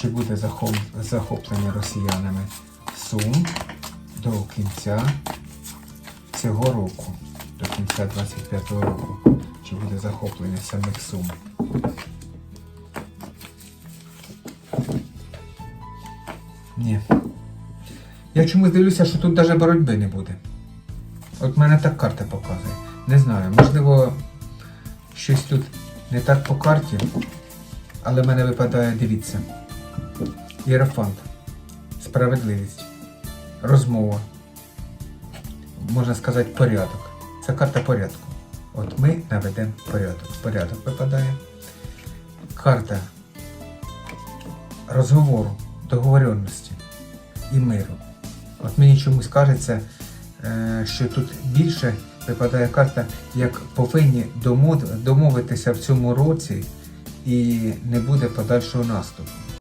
чи буде захоп- захоплення росіянами Сум до кінця цього року, до кінця 25-го року, чи буде захоплення самих Сум. Ні. Я чомусь дивлюся, що тут навіть боротьби не буде. От мене так карта показує. Не знаю, можливо, щось тут не так по карті, але в мене випадає, дивіться. Єрофант. Справедливість. Розмова. Можна сказати, порядок. Це карта порядку. От ми наведемо порядок. Порядок випадає. Карта розговору, договоренності і миру. От мені чомусь кажеться, е, що тут більше випадає карта, як повинні домовитися в цьому році і не буде подальшого наступу.